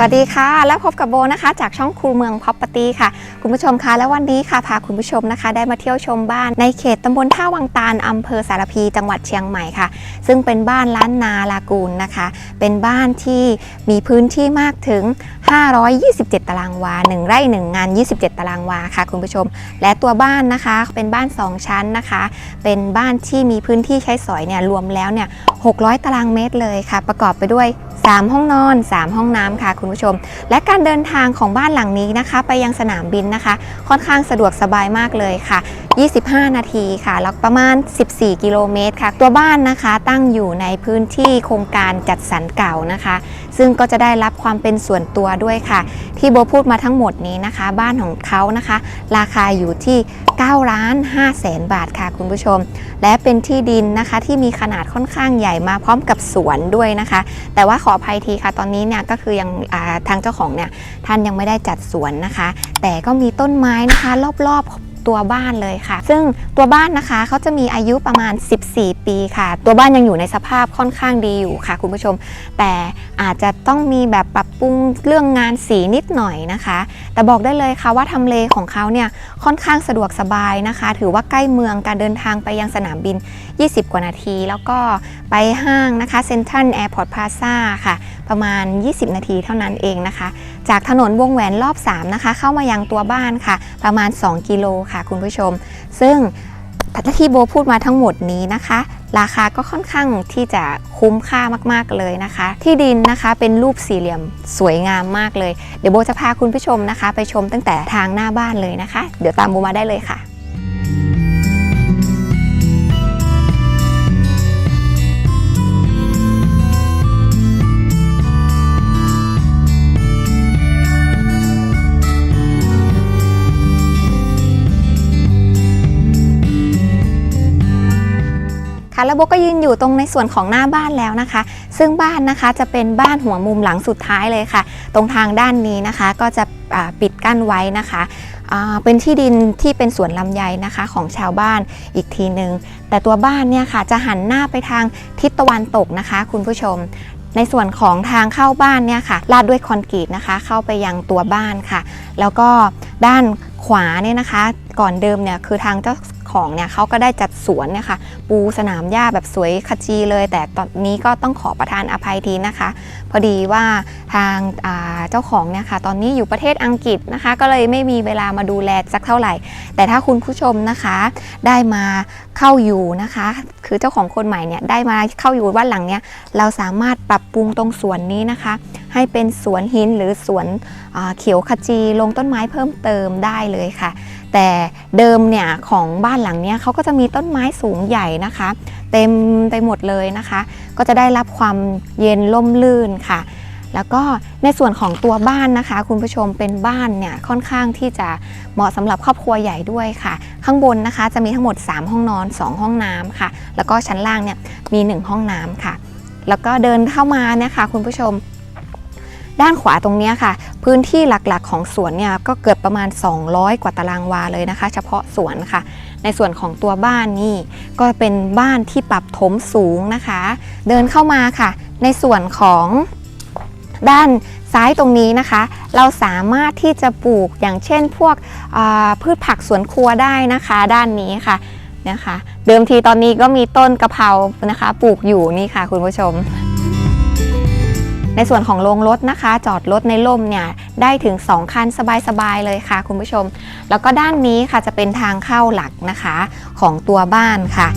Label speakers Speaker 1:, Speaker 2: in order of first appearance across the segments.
Speaker 1: สวัสดีค่ะ แล้วพบกับโบนะคะ จากช่องครูเมือง Property ค่ะ คุณผู้ชมคะและวันนี้ค่ะพาคุณผู้ชมนะคะ ได้มาเที่ยวชมบ้านในเขตตำบลท่าวังตาลอำเภอสารพีจังหวัดเชียงใหม่ค่ะ ซึ่งเป็นบ้านล้านนาลากูลนะคะ เป็นบ้านที่มีพื้นที่มากถึง 527 ตารางวา 1 ไร่ 1 งาน 27 ตารางวาค่ะ คุณผู้ชม และตัวบ้านนะคะเป็นบ้าน 2 ชั้นนะคะ เป็นบ้านที่มีพื้นที่ใช้สอยเนี่ยรวมแล้วเนี่ย 600 ตารางเมตรเลยค่ะ ประกอบไปด้วย 3 ห้องนอน 3 ห้องน้ำค่ะคุณผู้ชม และการเดินทางของบ้านหลังนี้นะคะ ไปยังสนามบินนะคะ ค่อนข้างสะดวกสบายมากเลยค่ะ25 นาทีค่ะ แล้วประมาณ 14 กิโลเมตรค่ะ ตัวบ้านนะคะตั้งอยู่ในพื้นที่โครงการจัดสรรเก่านะคะ ซึ่งก็จะได้รับความเป็นส่วนตัวด้วยค่ะ ที่โบพูดมาทั้งหมดนี้นะคะ บ้านของเขานะคะ ราคาอยู่ที่9ล้าน5แสนบาทค่ะคุณผู้ชม และเป็นที่ดินนะคะที่มีขนาดค่อนข้างใหญ่มาพร้อมกับสวนด้วยนะคะ แต่ว่าขออภัยทีค่ะ ตอนนี้เนี่ยก็คือยังทางเจ้าของเนี่ยท่านยังไม่ได้จัดสวนนะคะ แต่ก็มีต้นไม้นะคะ รอบๆ ตัวบ้านเลยค่ะ ซึ่งตัวบ้านนะคะเขาจะมีอายุประมาณ 14 ปีค่ะ ตัวบ้านยังอยู่ในสภาพค่อนข้างดีอยู่ค่ะ คุณผู้ชม แต่อาจจะต้องมีแบบปรับปรุงเรื่องงานสีนิดหน่อยนะคะ แต่บอกได้เลยค่ะว่าทำเลของเขาเนี่ยค่อนข้างสะดวกสบายนะคะ ถือว่าใกล้เมืองการเดินทางไปยังสนามบิน 20 กว่านาที แล้วก็ไปห้างนะคะเซ็นทรัลแอร์พอร์ตพลาซ่าค่ะ ประมาณ 20 นาทีเท่านั้นเองนะคะ จากถนนวงแหวนรอบ 3 นะคะ เข้ามายังตัวบ้านค่ะ ประมาณ 2 กิโลค่ะคุณผู้ชม ซึ่งที่โบพูดมาทั้งหมดนี้นะคะ ราคาก็ค่อนข้างที่จะคุ้มค่ามากๆเลยนะคะ ที่ดินนะคะเป็นรูปสี่เหลี่ยมสวยงามมากเลย เดี๋ยวโบจะพาคุณผู้ชมนะคะ ไปชมตั้งแต่ทางหน้าบ้านเลยนะคะ เดี๋ยวตามโบมาได้เลยค่ะ ค่ะแล้วโบก็ยืนอยู่ตรงในส่วนของหน้าบ้านแล้วนะคะ ซึ่งบ้านนะคะจะเป็นบ้านหัวมุมหลังสุดท้ายเลยค่ะ ตรงทางด้านนี้นะคะก็จะปิดกั้นไว้นะคะเป็นที่ดินที่เป็นสวนลำไยนะคะของชาวบ้านอีกทีหนึ่งแต่ตัวบ้านเนี่ยค่ะจะหันหน้าไปทางทิศตะวันตกนะคะ คุณผู้ชม ในส่วนของทางเข้าบ้านเนี่ยค่ะลาดด้วยคอนกรีตนะคะ เข้าไปยังตัวบ้านค่ะ แล้วก็ด้านขวาเนี่ยนะคะ ก่อนเดิมเนี่ยคือทางเจ้า ของเนี่ยเขาก็ได้จัดสวนเนี่ยค่ะปูสนามหญ้าแบบสวยขจีเลย แต่ตอนนี้ก็ต้องขอประทานอภัยทีนะคะ พอดีว่าทางาเจ้าของเนี่ยค่ะตอนนี้อยู่ประเทศอังกฤษนะคะ ก็เลยไม่มีเวลามาดูแลสักเท่าไหร่ แต่ถ้าคุณผู้ชมนะคะ ได้มาเข้าอยู่นะคะ คือเจ้าของคนใหม่เนี่ยได้มาเข้าอยู่บ้านหลังเนี่ยเราสามารถปรับปรุงตรงสวนนี้นะคะ ให้เป็นสวนหินหรือสวนเขียวขจีลงต้นไม้เพิ่มเติมได้เลยค่ะ แต่เดิมเนี่ยของบ้านหลังเนี้ยเขาก็จะมีต้นไม้สูงใหญ่นะคะ เต็มไปหมดเลยนะคะ ก็จะได้รับความเย็นล่มลื่นค่ะ แล้วก็ในส่วนของตัวบ้านนะคะ คุณผู้ชมเป็นบ้านเนี่ยค่อนข้างที่จะเหมาะสำหรับครอบครัวใหญ่ด้วยค่ะ ข้างบนนะคะจะมีทั้งหมด 3 ห้องนอน 2 ห้องน้ำค่ะ แล้วก็ชั้นล่างเนี่ยมี 1 ห้องน้ำค่ะ แล้วก็เดินเข้ามาเนี่ยค่ะคุณผู้ชม ด้านขวาตรงนี้ค่ะ พื้นที่หลักๆของสวนเนี่ยก็เกิดประมาณ 200 กว่าตารางวาเลยนะคะ เฉพาะสวนค่ะ ในส่วนของตัวบ้านนี่ก็เป็นบ้านที่ปรับถมสูงนะคะ เดินเข้ามาค่ะ ในส่วนของด้านซ้ายตรงนี้นะคะ เราสามารถที่จะปลูกอย่างเช่นพวกพืชผักสวนครัวได้นะคะ ด้านนี้ค่ะนะคะ เดิมทีตอนนี้ก็มีต้นกะเพรานะคะ ปลูกอยู่นี่ค่ะ คุณผู้ชม ในส่วนของโรงรถนะคะ จอดรถในร่มเนี่ยได้ถึง 2 คันสบายๆเลยค่ะคุณผู้ชม แล้วก็ด้านนี้ค่ะจะเป็นทางเข้าหลักนะคะของตัวบ้านค่ะ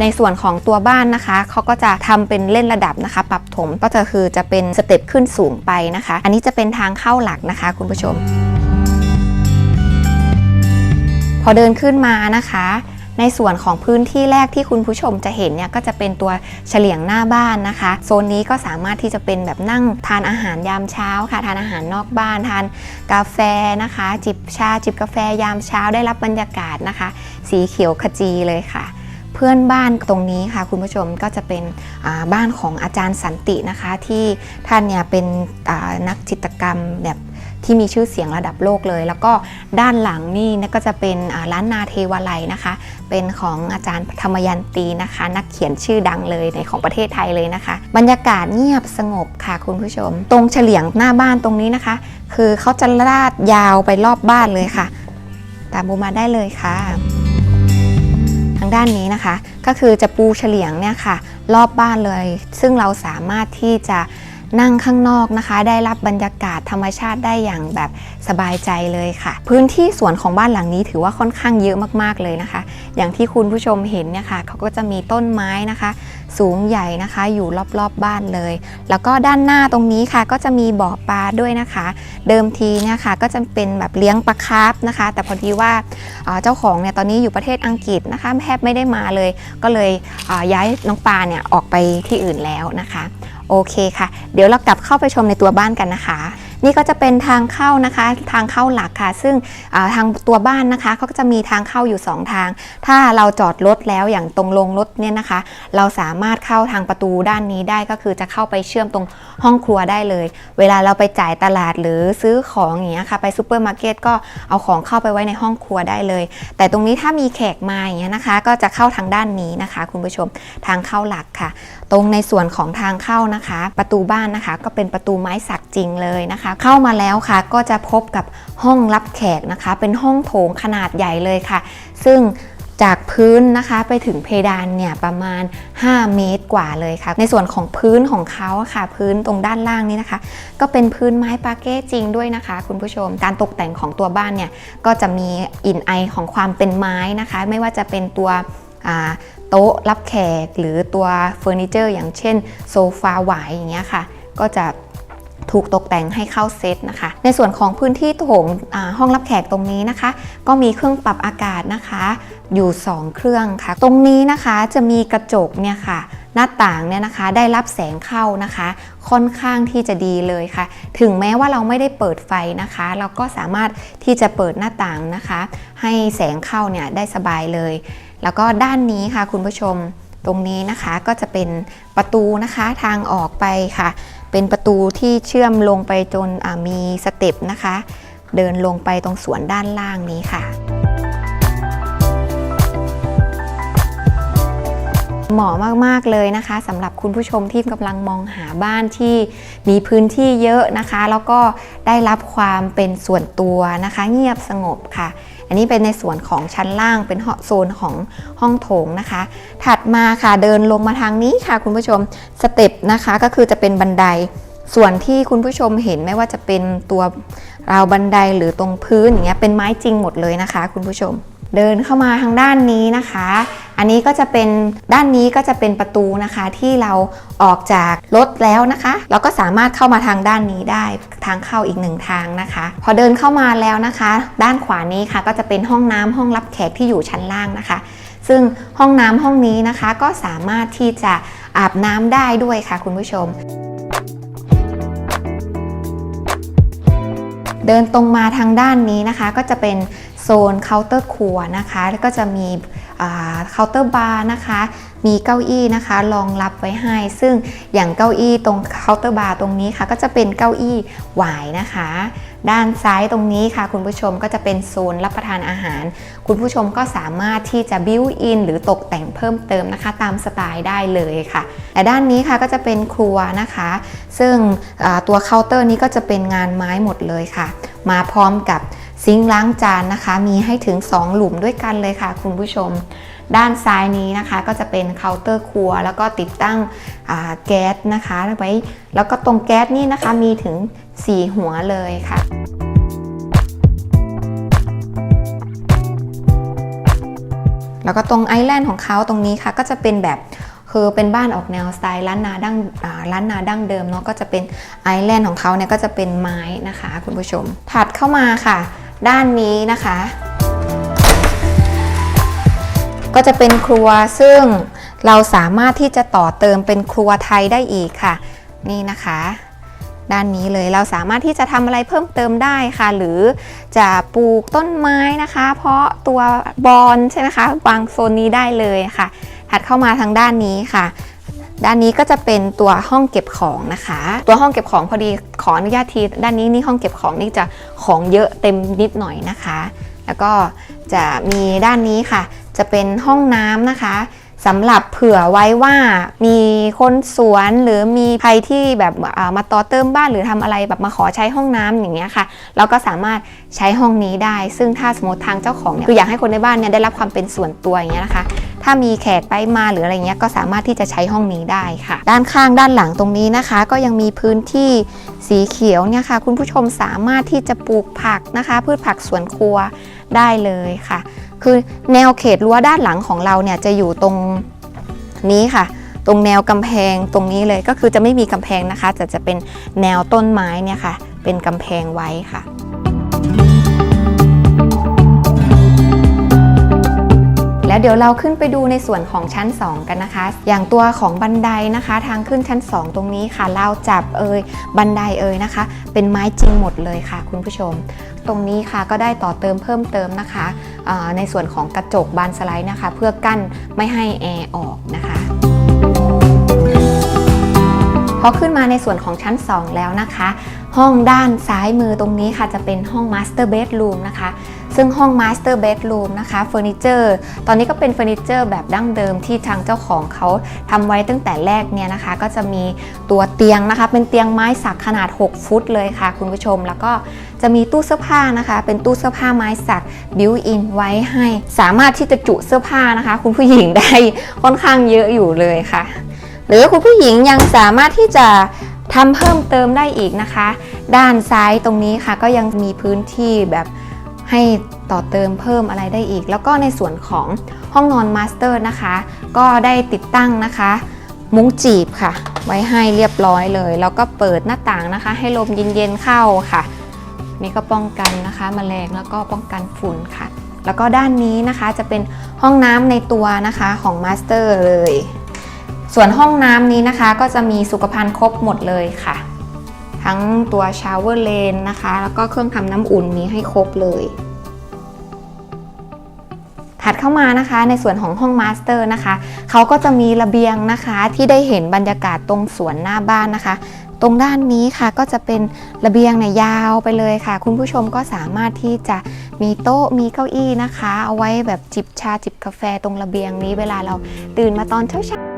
Speaker 1: ในส่วนของตัวบ้านนะคะ เขาก็จะทำเป็นเล่นระดับนะคะ ปรับถมก็จะคือจะเป็นสเต็ปขึ้นสูงไปนะคะ อันนี้จะเป็นทางเข้าหลักนะคะ คุณผู้ชม พอเดินขึ้นมานะคะ ในส่วนของพื้นที่แรกที่คุณผู้ชมจะเห็นเนี่ยก็จะเป็นตัวเฉลียงหน้าบ้านนะคะ โซนนี้ก็สามารถที่จะเป็นแบบนั่งทานอาหารยามเช้าค่ะ ทานอาหารนอกบ้านทานกาแฟนะคะ จิบชาจิบกาแฟยามเช้าได้รับบรรยากาศนะคะ สีเขียวขจีเลยค่ะเพื่อนบ้านตรงนี้ค่ะ คุณผู้ชมก็จะเป็นบ้านของอาจารย์สันตินะคะ ที่ท่านเนี่ยเป็นนักจิตรกรรมแบบ ที่มีชื่อเสียงระดับโลกเลย แล้วก็ด้านหลังนี่ก็จะเป็นร้านนาเทวาลัยนะคะ เป็นของอาจารย์ธรรมยันตีนะคะ นักเขียนชื่อดังเลยในของประเทศไทยเลยนะคะ บรรยากาศเงียบสงบค่ะคุณผู้ชม ตรงเฉลียงหน้าบ้านตรงนี้นะคะ คือเขาจะลาดยาวไปรอบบ้านเลยค่ะ ตามบูมาได้เลยค่ะทางด้านนี้นะคะ ก็คือจะปูเฉลียงเนี่ยค่ะ รอบบ้านเลย ซึ่งเราสามารถที่จะ นั่งข้างนอกนะคะ ได้รับบรรยากาศธรรมชาติได้อย่างแบบสบายใจเลยค่ะ พื้นที่สวนของบ้านหลังนี้ถือว่าค่อนข้างเยอะมากๆเลยนะคะ อย่างที่คุณผู้ชมเห็นเนี่ยค่ะเขาก็จะมีต้นไม้นะคะ สูงใหญ่นะคะอยู่รอบๆบบ้านเลย แล้วก็ด้านหน้าตรงนี้ค่ะ ก็จะมีบ่อปลาด้วยนะคะ เดิมทีเนี่ยค่ะก็จะเป็นแบบเลี้ยงปลาคาร์ฟนะคะ แต่พอดีว่าเจ้าของเนี่ยตอนนี้อยู่ประเทศอังกฤษนะคะแทบไม่ได้มาเลย ก็เลยย้ายน้องปลาเนี่ยออกไปที่อื่นแล้วนะคะ โอเคค่ะ เดี๋ยวเรากลับเข้าไปชมในตัวบ้านกันนะคะ นี่ก็จะเป็นทางเข้านะคะทางเข้าหลักค่ะ ซึ่งาทางตัวบ้านนะคะเขาก็จะมีทางเข้าอยู่ 2 ทาง ถ้าเราจอดรถแล้วอย่างตรงลงรถเนี่ยนะคะ เราสามารถเข้าทางประตูด้านนี้ได้ก็คือจะเข้าไปเชื่อมตรงห้องครัวได้เลย เวลาเราไปจ่ายตลาดหรือซื้อของอย่างเงี้ยค่ะไปซูเปอร์มาร์เก็ตก็เอาของเข้าไปไว้ในห้องครัวได้เลย แต่ตรงนี้ถ้ามีแขกมาอย่างเงี้ยนะคะ ก็จะเข้าทางด้านนี้นะคะ คุณผู้ชมทางเข้าหลักค่ะ ตรงในส่วนของทางเข้านะคะ ประตูบ้านนะคะ ก็เป็นประตูไม้สักจริงเลยนะคะเข้ามาแล้วค่ะ ก็จะพบกับห้องรับแขกนะคะ เป็นห้องโถงขนาดใหญ่เลยค่ะ ซึ่งจากพื้นนะคะไปถึงเพดานเนี่ยประมาณ 5 เมตรกว่าเลยค่ะ ในส่วนของพื้นของเขาค่ะ พื้นตรงด้านล่างนี้นะคะ ก็เป็นพื้นไม้ปาเก้จริงด้วยนะคะ คุณผู้ชมการตกแต่งของตัวบ้านเนี่ยก็จะมีอินไอของความเป็นไม้นะคะ ไม่ว่าจะเป็นตัวโต๊ะรับแขกหรือตัวเฟอร์นิเจอร์อย่างเช่นโซฟาหวายอย่างเงี้ยค่ะ ก็จะ ถูกตกแต่งให้เข้าเซตนะคะ ในส่วนของพื้นที่โถงห้องรับแขกตรงนี้นะคะ ก็มีเครื่องปรับอากาศนะคะ อยู่ 2 เครื่องค่ะ ตรงนี้นะคะจะมีกระจกเนี่ยค่ะ หน้าต่างเนี่ยนะคะได้รับแสงเข้านะคะ ค่อนข้างที่จะดีเลยค่ะ ถึงแม้ว่าเราไม่ได้เปิดไฟนะคะ เราก็สามารถที่จะเปิดหน้าต่างนะคะ ให้แสงเข้าเนี่ยได้สบายเลย แล้วก็ด้านนี้ค่ะคุณผู้ชมตรงนี้นะคะก็จะเป็นประตูนะคะทางออกไปค่ะ เป็นประตูที่เชื่อมลงไปจนมีสเต็ปนะคะ เดินลงไปตรงสวนด้านล่างนี้ค่ะ เหมาะมาก ๆ เลยนะคะสำหรับคุณผู้ชมที่กำลังมองหาบ้านที่มีพื้นที่เยอะนะคะ แล้วก็ได้รับความเป็นส่วนตัวนะคะ เงียบสงบค่ะ นนี้เป็นในส่วนของชั้นล่างเป็นโซนของห้องโถงนะคะ ถัดมาค่ะเดินลงมาทางนี้ค่ะคุณผู้ชมสเต็ปนะคะก็คือจะเป็นบันได ส่วนที่คุณผู้ชมเห็นไม่ว่าจะเป็นตัวราวบันไดหรือตรงพื้นอย่างเงี้ยเป็นไม้จริงหมดเลยนะคะ คุณผู้ชม เดินเข้ามาทางด้านนี้นะคะ อันนี้ก็จะเป็นด้านนี้ก็จะเป็นประตูนะคะที่เราออกจากรถแล้วนะคะ เราก็สามารถเข้ามาทางด้านนี้ได้ทางเข้าอีกหนึ่งทางนะคะ พอเดินเข้ามาแล้วนะคะ ด้านขวานี้ค่ะก็จะเป็นห้องน้ำห้องรับแขกที่อยู่ชั้นล่างนะคะ ซึ่งห้องน้ำห้องนี้นะคะก็สามารถที่จะอาบน้ำได้ด้วยค่ะคุณผู้ชม เดินตรงมาทางด้านนี้นะคะ ก็จะเป็นโซนเคาน์เตอร์ครัวนะคะ แล้วก็จะมีเคาน์เตอร์บาร์นะคะ มีเก้าอี้นะคะรองรับไว้ให้ ซึ่งอย่างเก้าอี้ตรงเคาน์เตอร์บาร์ตรงนี้ค่ะ ก็จะเป็นเก้าอี้หวายนะคะ ด้านซ้ายตรงนี้ค่ะ คุณผู้ชมก็จะเป็นโซนรับประทานอาหาร คุณผู้ชมก็สามารถที่จะบิวอินหรือตกแต่งเพิ่มเติมนะคะ ตามสไตล์ได้เลยค่ะแต่ด้านนี้ค่ะก็จะเป็นครัวนะคะ ซึ่งตัวเคาน์เตอร์นี้ก็จะเป็นงานไม้หมดเลยค่ะ มาพร้อมกับซิงค์ล้างจานนะคะ มีให้ถึง 2 หลุมด้วยกันเลยค่ะ คุณผู้ชม ด้านซ้ายนี้นะคะ ก็จะเป็นเคาน์เตอร์ครัว แล้วก็ติดตั้งแก๊สนะคะไว้แล้วก็ตรงแก๊สนี่นะคะมีถึง 4 หัวเลยค่ะแล้วก็ตรงไอแลนด์ของเขาตรงนี้ค่ะ ก็จะเป็นแบบคือเป็นบ้านออกแนวสไตล์ล้านนาดั้งอ่าล้านนาดั้งเดิมเนาะก็จะเป็นไอแลนด์ของเขาเนี่ยก็จะเป็นไม้นะคะ คุณผู้ชมถัดเข้ามาค่ะ ด้านนี้นะคะ ก็จะเป็นครัวซึ่งเราสามารถที่จะต่อเติมเป็นครัวไทยได้อีกค่ะ นี่นะคะ ด้านนี้เลยเราสามารถที่จะทำอะไรเพิ่มเติมได้ค่ะ หรือจะปลูกต้นไม้นะคะ เพราะตัวบอลใช่ไหมคะวางโซนนี้ได้เลยค่ะ ถัดเข้ามาทางด้านนี้ค่ะด้านนี้ก็จะเป็นตัวห้องเก็บของนะคะ ตัวห้องเก็บของพอดีขออนุญาตทีด้านนี้นี่ห้องเก็บของนี่จะของเยอะเต็มนิดหน่อยนะคะ แล้วก็จะมีด้านนี้ค่ะ จะเป็นห้องน้ำนะคะสำหรับเผื่อไว้ว่ามีคนสวนหรือมีใครที่แบบมาต่อเติมบ้านหรือทำอะไรแบบมาขอใช้ห้องน้ำอย่างเงี้ยค่ะเราก็สามารถใช้ห้องนี้ได้ ซึ่งถ้าสมมติทางเจ้าของเนี่ยคืออยากให้คนในบ้านเนี่ยได้รับความเป็นส่วนตัวอย่างเงี้ยนะคะ ถ้ามีแขกไปมาหรืออะไรเงี้ยก็สามารถที่จะใช้ห้องนี้ได้ค่ะ ด้านข้างด้านหลังตรงนี้นะคะ ก็ยังมีพื้นที่สีเขียวเนี่ยค่ะ คุณผู้ชมสามารถที่จะปลูกผักนะคะ พืชผักสวนครัวได้เลยค่ะ คือแนวเขตรั้วด้านหลังของเราเนี่ยจะอยู่ตรงนี้ค่ะ ตรงแนวกำแพงตรงนี้เลยก็คือจะไม่มีกำแพงนะคะแต่จะเป็นแนวต้นไม้เนี่ยค่ะ เป็นกำแพงไว้ค่ะ แล้วเดี๋ยวเราขึ้นไปดูในส่วนของชั้น 2 กันนะคะ อย่างตัวของบันไดนะคะ ทางขึ้นชั้น 2 ตรงนี้ค่ะเราจับเอยบันไดเอยนะคะ เป็นไม้จริงหมดเลยค่ะ คุณผู้ชม ตรงนี้ค่ะก็ได้ต่อเติมเพิ่มเติมนะคะในส่วนของกระจกบานสไลด์นะคะ เพื่อกั้นไม่ให้แอร์ออกนะคะพอขึ้นมาในส่วนของชั้น 2 แล้วนะคะ ห้องด้านซ้ายมือตรงนี้ค่ะจะเป็นห้อง Master Bedroom นะคะ ซึ่งห้อง Master Bedroom นะคะเฟอร์นิเจอร์ตอนนี้ก็เป็นเฟอร์นิเจอร์แบบดั้งเดิมที่ทางเจ้าของเขาทำไว้ตั้งแต่แรกเนี่ยนะคะ ก็จะมีตัวเตียงนะคะ เป็นเตียงไม้สักขนาด 6 ฟุตเลยค่ะ คุณผู้ชมแล้วก็จะมีตู้เสื้อผ้านะคะ เป็นตู้เสื้อผ้าไม้สักบิวอินไว้ให้ สามารถที่จะจุเสื้อผ้านะคะ คุณผู้หญิงได้ค่อนข้างเยอะอยู่เลยค่ะ หรือคุณผู้หญิงยังสามารถที่จะทำเพิ่มเติมได้อีกนะคะ ด้านซ้ายตรงนี้ค่ะก็ยังมีพื้นที่แบบ ให้ต่อเติมเพิ่มอะไรได้อีก แล้วก็ในส่วนของห้องนอนมาสเตอร์นะคะ ก็ได้ติดตั้งนะคะ มุ้งจีบค่ะ ไว้ให้เรียบร้อยเลย แล้วก็เปิดหน้าต่างนะคะ ให้ลมเย็นๆเข้าค่ะ นี่ก็ป้องกันนะคะแมลงแล้วก็ป้องกันฝุ่นค่ะ แล้วก็ด้านนี้นะคะจะเป็นห้องน้ำในตัวนะคะของมาสเตอร์เลย ส่วนห้องน้ำนี้นะคะก็จะมีสุขภัณฑ์ครบหมดเลยค่ะ ทั้งตัวชาวเวอร์เลนนะคะ แล้วก็เครื่องทำน้ำอุ่นมีให้ครบเลย ถัดเข้ามานะคะในส่วนของห้องมาสเตอร์นะคะเขาก็จะมีระเบียงนะคะที่ได้เห็นบรรยากาศตรงสวนหน้าบ้านนะคะตรงด้านนี้ค่ะก็จะเป็นระเบียงเนี่ยยาวไปเลยค่ะ คุณผู้ชมก็สามารถที่จะมีโต๊ะมีเก้าอี้นะคะ เอาไว้แบบจิบชาจิบกาแฟตรงระเบียงนี้เวลาเราตื่นมาตอนเช้า